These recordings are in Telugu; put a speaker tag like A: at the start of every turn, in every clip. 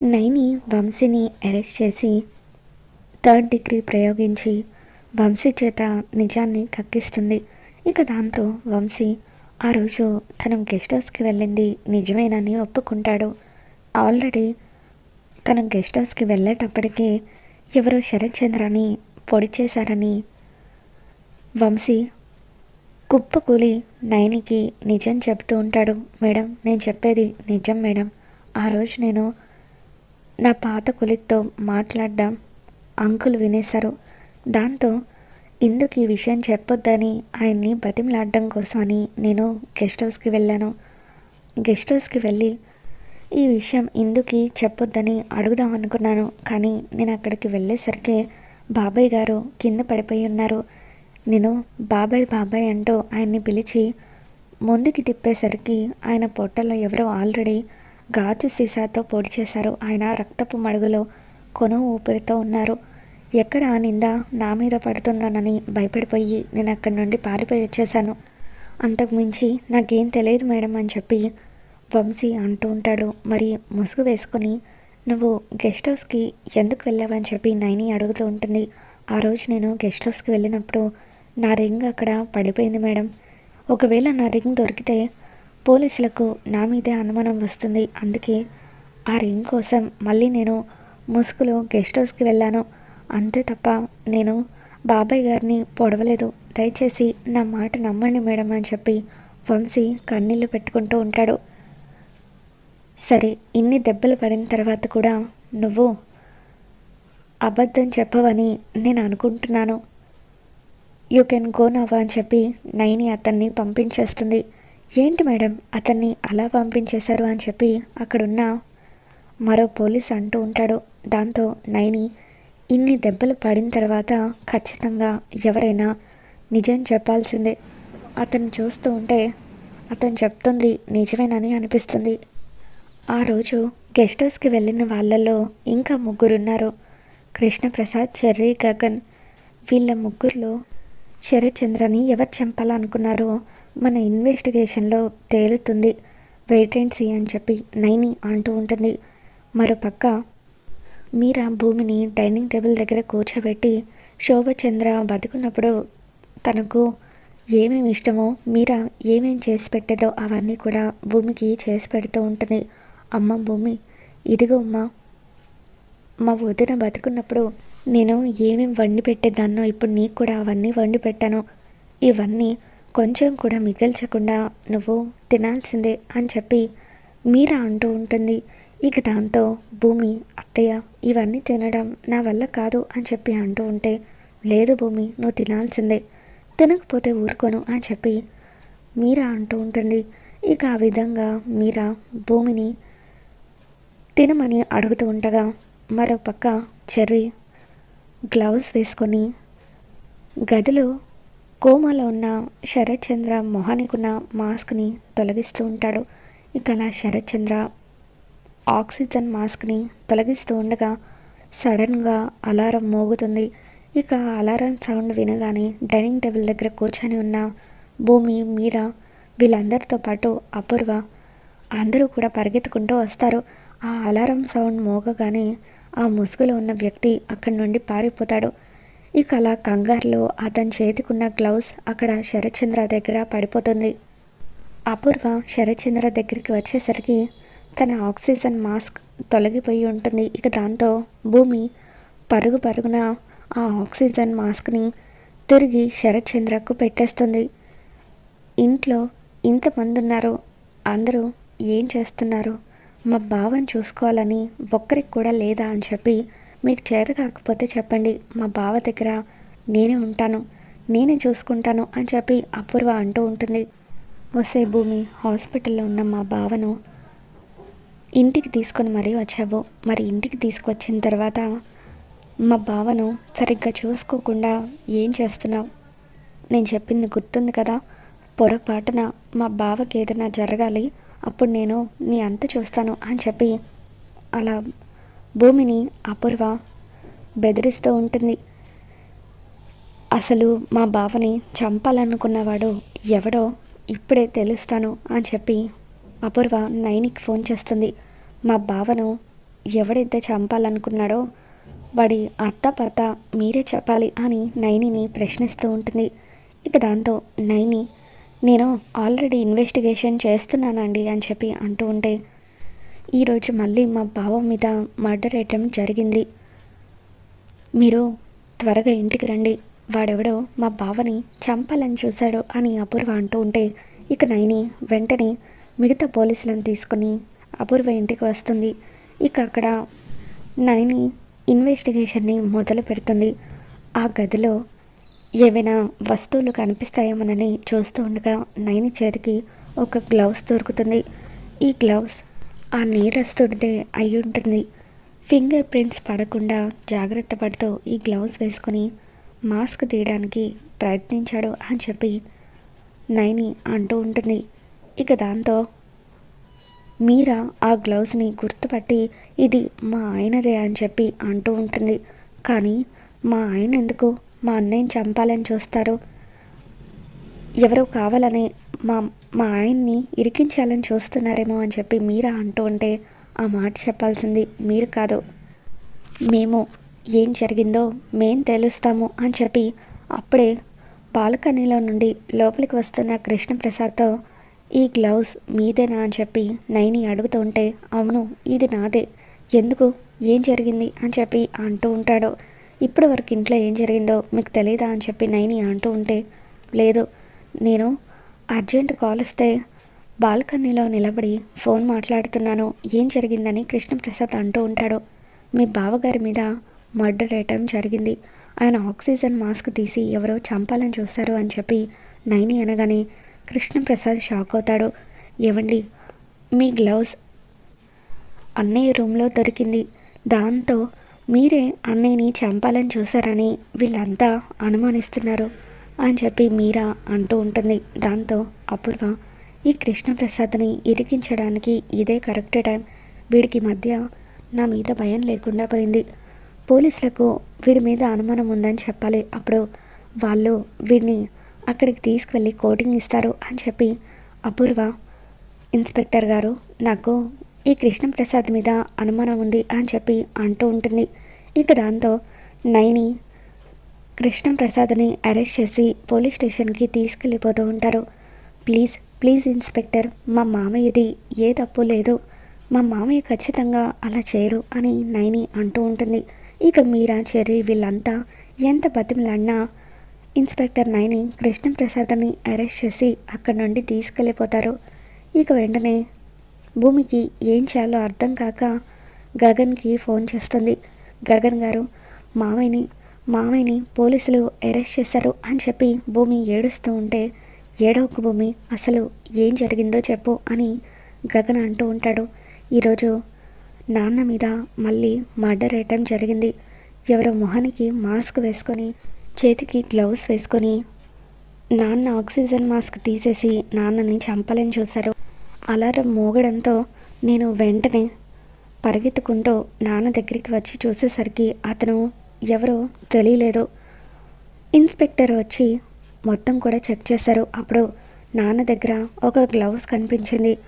A: నైని వంశీని అరెస్ట్ చేసి థర్డ్ డిగ్రీ ప్రయోగించి వంశీ చేత నిజాన్ని కక్కిస్తుంది. ఇక దాంతో వంశీ ఆ రోజు తను గెస్ట్ హౌస్కి వెళ్ళింది నిజమేనని ఒప్పుకుంటాడు. ఆల్రెడీ తను గెస్ట్ హౌస్కి వెళ్ళేటప్పటికీ ఎవరో శరత్చంద్రని పొడి చేశారని వంశీ కుప్పకూలి నైనికి నిజం చెబుతూ ఉంటాడు. మేడం నేను చెప్పేది నిజం మేడం. ఆ రోజు నేను నా పాత కొలిక్తో మాట్లాడడం అంకుల్ వినేశారు. దాంతో ఇందుకు ఈ విషయం చెప్పొద్దని ఆయన్ని బతిమలాడడం కోసమని నేను గెస్ట్ హౌస్కి వెళ్ళాను. గెస్ట్ హౌస్కి వెళ్ళి ఈ విషయం ఇందుకి చెప్పొద్దని అడుగుదాం అనుకున్నాను కానీ నేను అక్కడికి వెళ్ళేసరికి బాబాయ్ గారు కింద పడిపోయి ఉన్నారు. నేను బాబాయ్ బాబాయ్ అంటూ ఆయన్ని పిలిచి ముందుకి తిప్పేసరికి ఆయన పొట్టలో ఎవరో ఆల్రెడీ గాజు సీసాతో పొడి చేశారు. ఆయన రక్తపు మడుగులో కొను ఊపిరితో ఉన్నారు. ఎక్కడ ఆ నింద నా మీద పడుతుందనని భయపడిపోయి నేను అక్కడి నుండి పారిపోయి వచ్చేసాను అంతకుమించి నాకేం తెలియదు మేడం అని చెప్పి వంశీ అంటూ ఉంటాడు. మరి ముసుగు వేసుకొని నువ్వు గెస్ట్ హౌస్కి ఎందుకు వెళ్ళావని చెప్పి నైని అడుగుతూ ఉంటుంది. ఆ రోజు నేను గెస్ట్ హౌస్కి వెళ్ళినప్పుడు నా రింగ్ అక్కడ పడిపోయింది మేడం. ఒకవేళ నా రింగ్ దొరికితే పోలీసులకు నా మీదే అనుమానం వస్తుంది. అందుకే ఆ రింగ్ కోసం మళ్ళీ నేను ముసుగులో గెస్ట్ హౌస్కి వెళ్ళాను. అంతే తప్ప నేను బాబాయ్ గారిని పొడవలేదు. దయచేసి నా మాట నమ్మండి మేడం అని చెప్పి వంశీ కన్నీళ్ళు పెట్టుకుంటూ ఉంటాడు. సరే ఇన్ని దెబ్బలు పడిన తర్వాత కూడా నువ్వు అబద్ధం చెప్పవని నేను అనుకుంటున్నాను. యూ కెన్ గో నవ్వా అని చెప్పి నైని అతన్ని పంపించేస్తుంది. ఏంటి మేడం అతన్ని అలా పంపించేశారు? అని చెప్పి అక్కడున్న మరో పోలీస్ అంటూ ఉంటాడు. దాంతో నైని ఇన్ని దెబ్బలు పడిన తర్వాత ఖచ్చితంగా ఎవరైనా నిజం చెప్పాల్సిందే. అతను చూస్తూ ఉంటే అతను చెప్తుంది నిజమేనని అనిపిస్తుంది. ఆ రోజు గెస్ట్ హౌస్కి వెళ్ళిన వాళ్ళల్లో ఇంకా ముగ్గురున్నారు. కృష్ణప్రసాద్ చెర్రీ గగన్ వీళ్ళ ముగ్గురులో శరత్చంద్రని ఎవరు చంపాలనుకున్నారో మన ఇన్వెస్టిగేషన్లో తేలుతుంది. వెయిట్ అండ్ సీ అని చెప్పి నైని అంటూ ఉంటుంది. మరోపక్క మీరా భూమిని డైనింగ్ టేబుల్ దగ్గర కూర్చోబెట్టి శోభచంద్ర బతుకున్నప్పుడు తనకు ఏమేమి ఇష్టమో మీరా ఏమేమి చేసి పెట్టేదో అవన్నీ కూడా భూమికి చేసి పెడుతూ ఉంటుంది. అమ్మ భూమి ఇదిగో అమ్మ మా వదిన బతుకున్నప్పుడు నేను ఏమేమి వండి పెట్టేదాన్నో ఇప్పుడు నీకు కూడా అవన్నీ వండి పెట్టాను. ఇవన్నీ కొంచెం కూడా మిగిల్చకుండా నువ్వు తినాల్సిందే అని చెప్పి మీరా అంటూ ఉంటుంది. ఇక దాంతో భూమి అత్తయ్య ఇవన్నీ తినడం నా వల్ల కాదు అని చెప్పి అంటూ ఉంటే లేదు భూమి నువ్వు తినాల్సిందే తినకపోతే ఊరుకోను అని చెప్పి మీరా అంటూ ఉంటుంది. ఇక ఆ విధంగా మీరా భూమిని తినమని అడుగుతూ ఉండగా మరో పక్క చెర్రీ గ్లౌజ్ వేసుకొని గదిలో కోమాలో ఉన్న శరత్చంద్ర మొహానికి ఉన్న మాస్క్ని తొలగిస్తూ ఉంటాడు. ఇక అలా శరత్చంద్ర ఆక్సిజన్ మాస్క్ని తొలగిస్తూ ఉండగా సడన్గా అలారం మోగుతుంది. ఇక అలారం సౌండ్ వినగానే డైనింగ్ టేబుల్ దగ్గర కూర్చొని ఉన్న భూమి మీరా వీళ్ళందరితో పాటు అపూర్వ అందరూ కూడా పరిగెత్తుకుంటూ వస్తారు. ఆ అలారం సౌండ్ మోగగానే ఆ ముసుగులో ఉన్న వ్యక్తి అక్కడి నుండి పారిపోతాడు. ఇక అలా కంగారులో అతని చేతికున్న గ్లౌస్ అక్కడ శరత్చంద్ర దగ్గర పడిపోతుంది. అపూర్వ శరత్చంద్ర దగ్గరికి వచ్చేసరికి తన ఆక్సిజన్ మాస్క్ తొలగిపోయి ఉంటుంది. ఇక దాంతో భూమి పరుగు పరుగున ఆ ఆక్సిజన్ మాస్క్ని తిరిగి శరత్చంద్రకు పెట్టేస్తుంది. ఇంట్లో ఇంతమంది ఉన్నారు అందరూ ఏం చేస్తున్నారు? మా బావని చూసుకోవాలని ఒక్కరికి కూడా లేదా అని చెప్పి మీకు చేత కాకపోతే చెప్పండి. మా బావ దగ్గర నేనే ఉంటాను. నేనే చూసుకుంటాను అని చెప్పి అపూర్వ అంటూ ఉంటుంది. వసే భూమి హాస్పిటల్లో ఉన్న మా బావను ఇంటికి తీసుకొని మరీ వచ్చావు. మరి ఇంటికి తీసుకొచ్చిన తర్వాత మా బావను సరిగ్గా చూసుకోకుండా ఏం చేస్తున్నావు? నేను చెప్పింది గుర్తుంది కదా? పొరపాటున మా బావకి ఏదైనా జరగాలి అప్పుడు నేను నీ అంత చూస్తాను అని చెప్పి అలా భూమిని అపూర్వ బెదిరిస్తూ ఉంటుంది. అసలు మా బావని చంపాలనుకున్నవాడు ఎవడో ఇప్పుడే తెలుస్తాను అని చెప్పి అపూర్వ నైనికి ఫోన్ చేస్తుంది. మా బావను ఎవడైతే చంపాలనుకున్నాడో వాడి అత్త పత్త మీరే చెప్పాలి అని నైనిని ప్రశ్నిస్తూ ఉంటుంది. ఇక దాంతో నైని నేను ఆల్రెడీ ఇన్వెస్టిగేషన్ చేస్తున్నానండి అని చెప్పి అంటూ ఉంటే ఈరోజు మళ్ళీ మా బావ మీద మర్డర్ అటెంప్ట్ జరిగింది. మీరు త్వరగా ఇంటికి రండి. వాడెవడో మా బావని చంపాలని చూశాడు అని అపూర్వ అంటూ ఉంటే ఇక నైని వెంటనే మిగతా పోలీసులను తీసుకొని అపూర్వ ఇంటికి వస్తుంది. ఇక అక్కడ నైని ఇన్వెస్టిగేషన్ని మొదలు పెడుతుంది. ఆ గదిలో ఏవైనా వస్తువులు కనిపిస్తాయేమోనని చూస్తూ ఉండగా నైని చేతికి ఒక గ్లౌస్ దొరుకుతుంది. ఈ గ్లౌస్ ఆ నేరస్తుడిదే అయ్యుంటుంది. ఉంటుంది ఫింగర్ ప్రింట్స్ పడకుండా జాగ్రత్త పడుతూ ఈ గ్లౌస్ వేసుకొని మాస్క్ తీయడానికి ప్రయత్నించాడు అని చెప్పి నైని అంటూ ఉంటుంది. ఇక దాంతో మీరా ఆ గ్లౌస్ని గుర్తుపట్టి ఇది మా ఆయనదే అని చెప్పి అంటూ ఉంటుంది. కానీ మా ఆయన ఎందుకు మా అన్నయ్యని చంపాలని చూస్తారు. ఎవరో కావాలని మా మా ఆయన్ని ఇరికించాలని చూస్తున్నారేమో అని చెప్పి మీరా అంటూ ఉంటే ఆ మాట చెప్పాల్సింది మీరు కాదు. మేము ఏం జరిగిందో మేం తెలుస్తాము అని చెప్పి అప్పుడే బాల్కనీలో నుండి లోపలికి వస్తున్న కృష్ణప్రసాద్తో ఈ గ్లౌస్ మీదేనా? అని చెప్పి నైని అడుగుతూ ఉంటే అవును ఇది నాదే. ఎందుకు? ఏం జరిగింది? అని చెప్పి అంటూ ఉంటాడు. ఇప్పటి వరకు ఇంట్లో ఏం జరిగిందో మీకు తెలియదా అని చెప్పి నైని అంటూ ఉంటే లేదు నేను అర్జెంట్ కాల్ వస్తే బాల్కనీలో నిలబడి ఫోన్ మాట్లాడుతున్నాను. ఏం జరిగిందని కృష్ణప్రసాద్ అంటూ ఉంటాడు. మీ బావగారి మీద మర్డర్ వేయటం జరిగింది. ఆయన ఆక్సిజన్ మాస్క్ తీసి ఎవరో చంపాలని చూస్తారు అని చెప్పి నైని అనగానే కృష్ణప్రసాద్ షాక్ అవుతాడు. ఏవండి మీ గ్లౌస్ అన్నయ్య రూమ్లో దొరికింది. దాంతో మీరే అన్నయ్యని చంపాలని చూసారని వీళ్ళంతా అనుమానిస్తున్నారు. అని చెప్పి మీరా అంటూ ఉంటుంది. దాంతో అపూర్వ ఈ కృష్ణప్రసాద్ని ఇరికించడానికి ఇదే కరెక్ట్ టైం. వీడికి మధ్య నా మీద భయం లేకుండా పోయింది. పోలీసులకు వీడి మీద అనుమానం ఉందని చెప్పాలి. అప్పుడు వాళ్ళు వీడిని అక్కడికి తీసుకువెళ్ళి కోటింగ్ ఇస్తారు అని చెప్పి అపూర్వ ఇన్స్పెక్టర్ గారు నాకు ఈ కృష్ణప్రసాద్ మీద అనుమానం ఉంది అని చెప్పి అంటూ ఉంటుంది. ఇక దాంతో నైని కృష్ణప్రసాద్ని అరెస్ట్ చేసి పోలీస్ స్టేషన్కి తీసుకెళ్ళిపోతూ ఉంటారు. ప్లీజ్ ప్లీజ్ ఇన్స్పెక్టర్ మా మామయ్యది ఏ తప్పు లేదు. మా మామయ్య ఖచ్చితంగా అలా చేయరు అని నైని అంటూ ఉంటుంది. ఇక మీరా చెర్రీ వీళ్ళంతా ఎంత బతిమలాడినా ఇన్స్పెక్టర్ నైని కృష్ణప్రసాద్ని అరెస్ట్ చేసి అక్కడి నుండి తీసుకెళ్ళిపోతారు. ఇక వెంటనే భూమికి ఏం చేయాలో అర్థం కాక గగన్కి ఫోన్ చేస్తుంది. గగన్ గారు మామయ్యని మామయ్యని పోలీసులు అరెస్ట్ చేశారు అని చెప్పి భూమి ఏడుస్తూ ఉంటే ఏడవకు భూమి అసలు ఏం జరిగిందో చెప్పు అని గగన్ అంటూ ఉంటాడు. ఈరోజు నాన్న మీద మళ్ళీ మర్డర్ వేయటం జరిగింది. ఎవరో మొహానికి మాస్క్ వేసుకొని చేతికి గ్లౌస్ వేసుకొని నాన్న ఆక్సిజన్ మాస్క్ తీసేసి నాన్నని చంపాలని చూశారు. అలారం మోగడంతో నేను వెంటనే పరిగెత్తుకుంటూ నాన్న దగ్గరికి వచ్చి చూసేసరికి అతను ఎవరో తెలియలేదు. ఇన్స్పెక్టర్ వచ్చి మొత్తం కూడా చెక్ చేశారు. అప్పుడు నాన్న దగ్గర ఒక గ్లౌస్ కనిపించింది.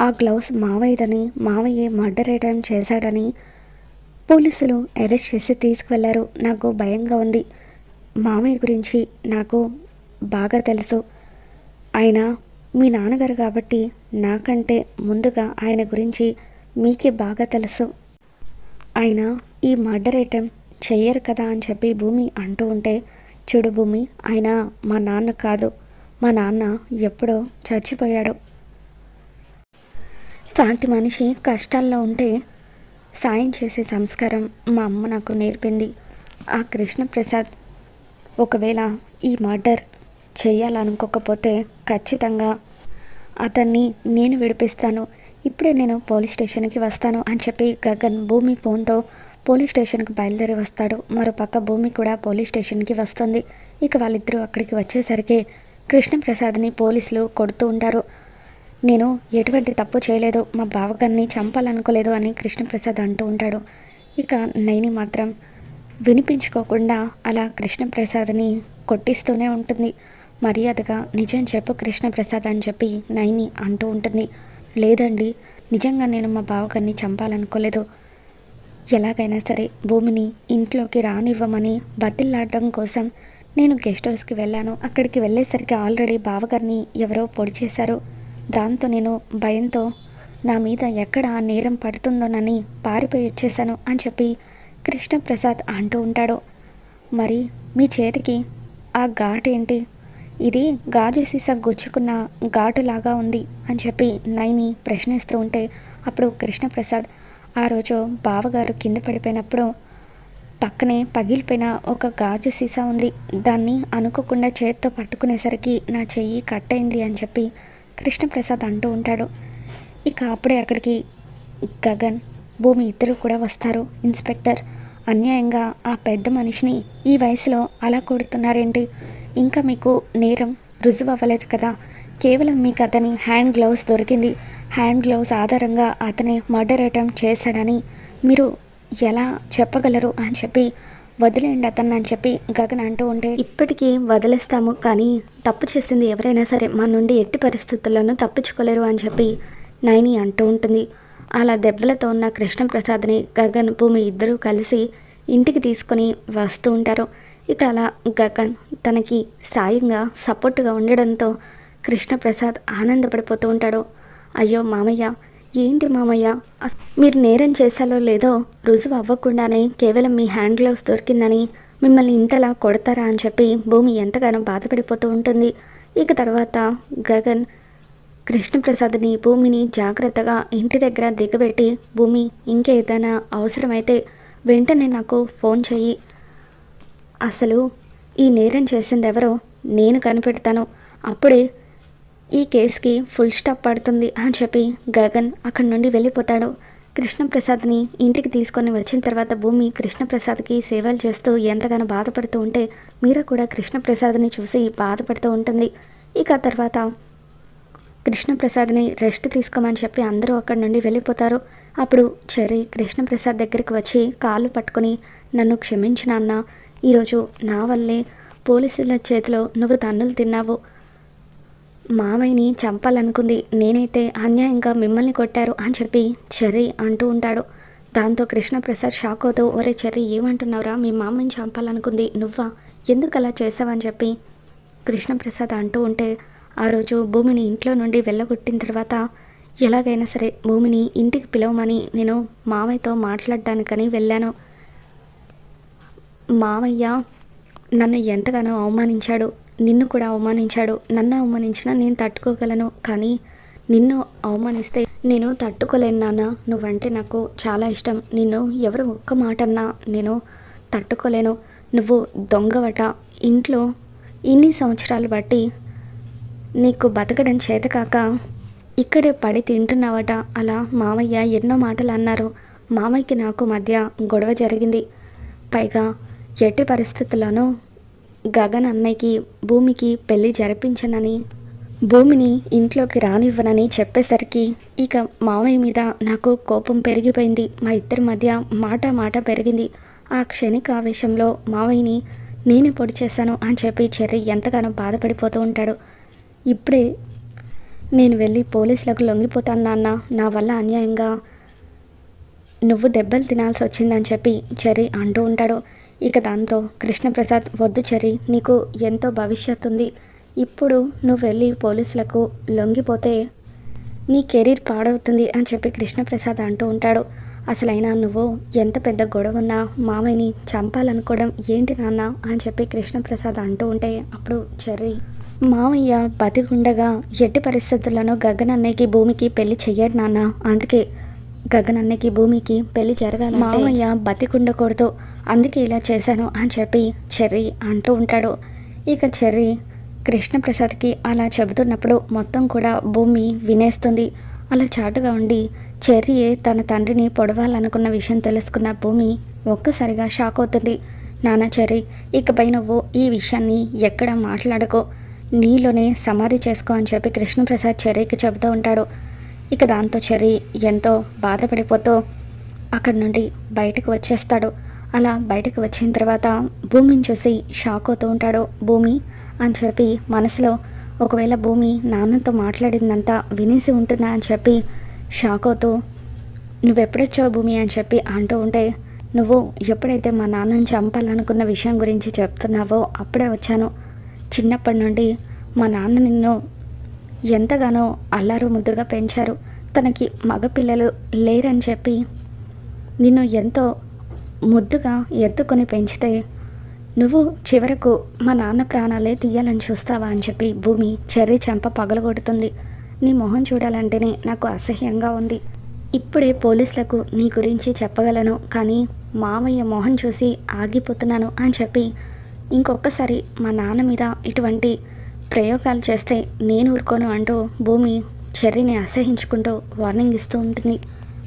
A: ఆ గ్లౌస్ మావయ్యదని మావయ్య మర్డర్ అటెంప్ట్ చేశాడని పోలీసులు అరెస్ట్ చేసి తీసుకువెళ్ళారు. నాకు భయంగా ఉంది. మావయ్య గురించి నాకు బాగా తెలుసు. ఆయన మీ నాన్నగారు కాబట్టి నాకంటే ముందుగా ఆయన గురించి మీకే బాగా తెలుసు. ఆయన ఈ మర్డర్ ఐటెం చెయ్యరు కదా అని చెప్పి భూమి అంటూ ఉంటే చెడు భూమి అయినా మా నాన్న కాదు. మా నాన్న ఎప్పుడో చచ్చిపోయాడు. సాటి మనిషి కష్టాల్లో ఉంటే సాయం చేసే సంస్కారం మా అమ్మ నాకు నేర్పింది. ఆ కృష్ణప్రసాద్ ఒకవేళ ఈ మర్డర్ చేయాలనుకోకపోతే ఖచ్చితంగా అతన్ని నేను విడిపిస్తాను. ఇప్పుడే నేను పోలీస్ స్టేషన్కి వస్తాను అని చెప్పి గగన్ భూమి ఫోన్తో పోలీస్ స్టేషన్కి బయలుదేరి వస్తాడు. మరోపక్క భూమి కూడా పోలీస్ స్టేషన్కి వస్తుంది. ఇక వాళ్ళిద్దరూ అక్కడికి వచ్చేసరికి కృష్ణప్రసాద్ని పోలీసులు కొడుతూ ఉంటారు. నేను ఎటువంటి తప్పు చేయలేదు. మా బావగారిని చంపాలనుకోలేదు అని కృష్ణప్రసాద్ అంటూ ఉంటాడు. ఇక నైని మాత్రం వినిపించుకోకుండా అలా కృష్ణప్రసాద్ని కొట్టిస్తూనే ఉంటుంది. మర్యాదగా నిజం చెప్పు కృష్ణప్రసాద్ అని చెప్పి నైని అంటూ ఉంటుంది. లేదండి. నిజంగా నేను మా బావగారిని చంపాలనుకోలేదు. ఎలాగైనా సరే భూమిని ఇంట్లోకి రానివ్వమని బతిల్లాడడం కోసం నేను గెస్ట్ హౌస్కి వెళ్ళాను. అక్కడికి వెళ్ళేసరికి ఆల్రెడీ బావగారిని ఎవరో పొడి చేశారు. దాంతో నేను భయంతో నా మీద ఎక్కడ నేరం పడుతుందోనని పారిపోయి వచ్చేసాను అని చెప్పి కృష్ణప్రసాద్ అంటూ ఉంటాడు. మరి మీ చేతికి ఆ ఘాట్ ఏంటి? ఇది గాజు సీసా గుచ్చుకున్న ఘాటులాగా ఉంది అని చెప్పి నైని ప్రశ్నిస్తూ ఉంటే అప్పుడు కృష్ణప్రసాద్ ఆ రోజు బావగారు కింద పడిపోయినప్పుడు పక్కనే పగిలిపోయిన ఒక గాజు సీసా ఉంది. దాన్ని అనుకోకుండా చేత్తో పట్టుకునేసరికి నా చెయ్యి కట్ అయింది అని చెప్పి కృష్ణప్రసాద్ అంటూ ఉంటాడు. ఇక అప్పుడే అక్కడికి గగన్ భూమి ఇద్దరు కూడా వస్తారు. ఇన్స్పెక్టర్ అన్యాయంగా ఆ పెద్ద మనిషిని ఈ వయసులో అలా కొడుతున్నారేంటి? ఇంకా మీకు నేరం రుజువు అవ్వలేదు కదా? కేవలం మీకు అతని హ్యాండ్ గ్లౌస్ దొరికింది. హ్యాండ్ గ్లౌస్ ఆధారంగా అతని మర్డర్ అటెంప్ట్ చేశాడని మీరు ఎలా చెప్పగలరు అని చెప్పి వదిలేయండి అతన్ని అని చెప్పి గగన్ అంటూ ఉంటే ఇప్పటికీ వదిలేస్తాము కానీ తప్పు చేసింది ఎవరైనా సరే మన నుండి ఎట్టి పరిస్థితుల్లోనూ తప్పించుకోలేరు అని చెప్పి నైని అంటూ ఉంటుంది. అలా దెబ్బలతో ఉన్న కృష్ణప్రసాద్ని గగన్ భూమి ఇద్దరూ కలిసి ఇంటికి తీసుకొని వస్తూ ఉంటారు. ఇక అలా గగన్ తనకి సాయంగా సపోర్టుగా ఉండడంతో కృష్ణప్రసాద్ ఆనందపడిపోతూ ఉంటాడు. అయ్యో మామయ్య ఏంటి మామయ్య? మీరు నేరం చేశాలో లేదో రుజువు అవ్వకుండానే కేవలం మీ హ్యాండ్ గ్లౌస్ దొరికిందని మిమ్మల్ని ఇంతలా కొడతారా అని చెప్పి భూమి ఎంతగానో బాధపడిపోతూ ఉంటుంది. ఇక తర్వాత గగన్ కృష్ణప్రసాద్ని భూమిని జాగ్రత్తగా ఇంటి దగ్గర దిగబెట్టి భూమి ఇంకేదైనా అవసరమైతే వెంటనే నాకు ఫోన్ చెయ్యి. అసలు ఈ నేరం చేసింది ఎవరో నేను కనిపెడతాను. అప్పుడే ఈ కేసుకి ఫుల్ స్టాప్ పడుతుంది అని చెప్పి గగన్ అక్కడి నుండి వెళ్ళిపోతాడు. కృష్ణప్రసాద్ని ఇంటికి తీసుకొని వచ్చిన తర్వాత భూమి కృష్ణప్రసాద్కి సేవలు చేస్తూ ఎంతగానో బాధపడుతూ ఉంటే మీరా కూడా కృష్ణప్రసాద్ని చూసి బాధపడుతూ ఉంటుంది. ఇక తర్వాత కృష్ణప్రసాద్ని రెస్ట్ తీసుకోమని చెప్పి అందరూ అక్కడి నుండి వెళ్ళిపోతారు. అప్పుడు చెర్రీ కృష్ణప్రసాద్ దగ్గరికి వచ్చి కాళ్ళు పట్టుకొని నన్ను క్షమించిన అన్న ఈరోజు నా వల్లే పోలీసుల చేతిలో నువ్వు తన్నులు తిన్నావు. మామయ్యని చంపాలనుకుంది. నేనైతే అన్యాయంగా మిమ్మల్ని కొట్టారు అని చెప్పి చెర్రీ అంటూ ఉంటాడు. దాంతో కృష్ణప్రసాద్ షాక్ అవుతూ ఒరే చెర్రీ ఏమంటున్నావురా? మీ మామయ్యని చంపాలనుకుంది. నువ్వా? ఎందుకు అలా చేసావని చెప్పి కృష్ణప్రసాద్ అంటూ ఉంటే ఆ రోజు భూమిని ఇంట్లో నుండి వెళ్ళగొట్టిన తర్వాత ఎలాగైనా సరే భూమిని ఇంటికి పిలవమని నేను మామయ్యతో మాట్లాడడానికని వెళ్ళాను. మామయ్య నన్ను ఎంతగానో అవమానించాడు. నిన్ను కూడా అవమానించాడు. నన్ను అవమానించినా నేను తట్టుకోగలను. కానీ నిన్ను అవమానిస్తే నేను తట్టుకోలేను నాన్న. నువ్వంటే నాకు చాలా ఇష్టం. నిన్ను ఎవరు ఒక్క మాట అన్నా నేను తట్టుకోలేను. నువ్వు దొంగవట. ఇంట్లో ఇన్ని సంవత్సరాలు బట్టి నీకు బతకడం చేతకాక ఇక్కడే పడి తింటున్నావట. అలా మామయ్య ఎన్నో మాటలు అన్నారు. మామయ్యకి నాకు మధ్య గొడవ జరిగింది. పైగా ఎట్టి పరిస్థితుల్లోనూ గగన్ అన్నయ్యకి భూమికి పెళ్ళి జరిపించనని భూమిని ఇంట్లోకి రానివ్వనని చెప్పేసరికి ఇక మామయ్య మీద నాకు కోపం పెరిగిపోయింది. మా ఇద్దరి మధ్య మాట మాట పెరిగింది. ఆ క్షణిక ఆవేశంలో మామయ్యని నేనే పొడి చేశాను అని చెప్పి చెర్రి ఎంతగానో బాధపడిపోతూ ఉంటాడు. ఇప్పుడే నేను వెళ్ళి పోలీసులకు లొంగిపోతాను నాన్న. నా వల్ల అన్యాయంగా నువ్వు దెబ్బలు తినాల్సి వచ్చిందని చెప్పి చెర్రీ అంటూ ఉంటాడు. ఇక దాంతో కృష్ణప్రసాద్ వద్దు చరి నీకు ఎంతో భవిష్యత్తు ఉంది ఇప్పుడు నువ్వు వెళ్ళి పోలీసులకు లొంగిపోతే నీ కెరీర్ పాడవుతుంది అని చెప్పి కృష్ణప్రసాద్ అంటూ ఉంటాడు. అసలైనా నువ్వు ఎంత పెద్ద గొడవ ఉన్నా మామయ్యని చంపాలనుకోవడం ఏంటి నాన్న అని చెప్పి కృష్ణప్రసాద్ అంటూ ఉంటే అప్పుడు చెర్రీ మామయ్య బతికుండగా ఎట్టి పరిస్థితుల్లోనూ గగన్ అన్నయ్యకి భూమికి పెళ్ళి చెయ్యడు నాన్న. అందుకే గగన్ అన్నయ్యకి భూమికి పెళ్ళి జరగాలి మామయ్య బతికుండకూడదు. అందుకే ఇలా చేశాను అని చెప్పి చెర్రీ అంటూ ఉంటాడు. ఇక చెర్రీ కృష్ణప్రసాద్కి అలా చెబుతున్నప్పుడు మొత్తం కూడా భూమి వినేస్తుంది. అలా చాటుగా ఉండి చెర్రీయే తన తండ్రిని పొడవాలనుకున్న విషయం తెలుసుకున్న భూమి ఒక్కసారిగా షాక్ అవుతుంది. నాన్న చెర్రీ ఇకపై నువ్వు ఈ విషయాన్ని ఎక్కడ మాట్లాడకో నీలోనే సమాధి చేసుకో అని చెప్పి కృష్ణప్రసాద్ చెర్రీకి చెబుతూ ఉంటాడు. ఇక దాంతో చెర్రీ ఎంతో బాధపడిపోతూ అక్కడి నుండి బయటకు వచ్చేస్తాడు. అలా బయటకు వచ్చిన తర్వాత భూమిని చూసి షాక్ అవుతూ ఉంటాడు. భూమి అని చెప్పి మనసులో ఒకవేళ భూమి నాన్నతో మాట్లాడిందంతా వినేసి ఉంటుందా అని చెప్పి షాక్ అవుతూ నువ్వెప్పుడొచ్చావు భూమి? అని చెప్పి అంటూ ఉంటే నువ్వు ఎప్పుడైతే మా నాన్నని చంపాలనుకున్న విషయం గురించి చెప్తున్నావో అప్పుడే వచ్చాను. చిన్నప్పటి నుండి మా నాన్న నిన్ను ఎంతగానో అల్లారు ముద్దుగా పెంచారు. తనకి మగపిల్లలు లేరని చెప్పి నిన్ను ఎంతో ముద్దుగా ఎత్తుకొని పెంచితే నువ్వు చివరకు మా నాన్న ప్రాణాలే తీయాలని చూస్తావా అని చెప్పి భూమి చెర్రి చెంప పగలగొడుతుంది. నీ మొహం చూడాలంటేనే నాకు అసహ్యంగా ఉంది. ఇప్పుడే పోలీసులకు నీ గురించి చెప్పగలను కానీ మామయ్య మొహం చూసి ఆగిపోతున్నాను అని చెప్పి ఇంకొకసారి మా నాన్న మీద ఇటువంటి ప్రయోగాలు చేస్తే నేను ఊరుకోను అంటూ భూమి చెర్రిని అసహించుకుంటూ వార్నింగ్ ఇస్తూ ఉంటుంది.